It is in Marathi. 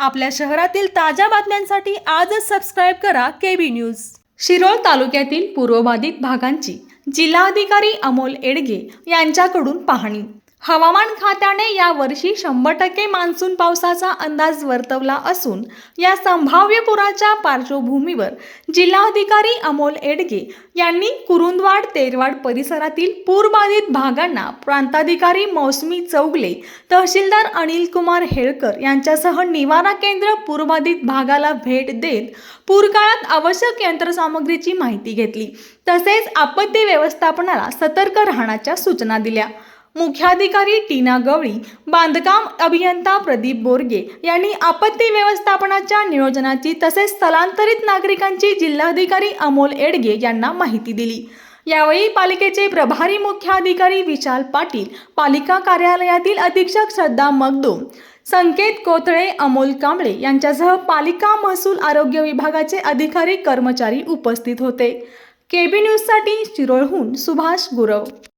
आपल्या शहरातील ताज्या बातम्यांसाठी आजच सबस्क्राईब करा केबी न्यूज शिरोळ तालुक्यातील पूर्वबाधित भागांची जिल्हाधिकारी अमोल एडगे यांच्याकडून पाहणी. हवामान खात्याने या वर्षी शंभर टक्के मान्सून पावसाचा अंदाज वर्तवला असून या संभाव्य पुराच्या पार्श्वभूमीवर जिल्हाधिकारी अमोल एडगे यांनी कुरुंदवाड तेरवाड परिसरातील पूरबाधित भागांना प्रांताधिकारी मौसमी चौगले तहसीलदार अनिल कुमार हेळकर यांच्यासह निवारा केंद्र पूरबाधित भागाला भेट देत पूरकाळात आवश्यक यंत्रसामग्रीची माहिती घेतली. तसेच आपत्ती व्यवस्थापनाला सतर्क राहण्याच्या सूचना दिल्या. मुख्याधिकारी टीना गवळी बांधकाम अभियंता प्रदीप बोरगे यांनी आपत्ती व्यवस्थापनाच्या नियोजनाची तसेच स्थलांतरित नागरिकांची जिल्हाधिकारी अमोल एडगे यांना माहिती दिली. यावेळी पालिकेचे प्रभारी मुख्याधिकारी विशाल पाटील पालिका कार्यालयातील अधीक्षक श्रद्धा मगदूम संकेत कोथळे अमोल कांबळे यांच्यासह पालिका महसूल आरोग्य विभागाचे अधिकारी कर्मचारी उपस्थित होते. केबी न्यूजसाठी शिरोळहून सुभाष गुरव.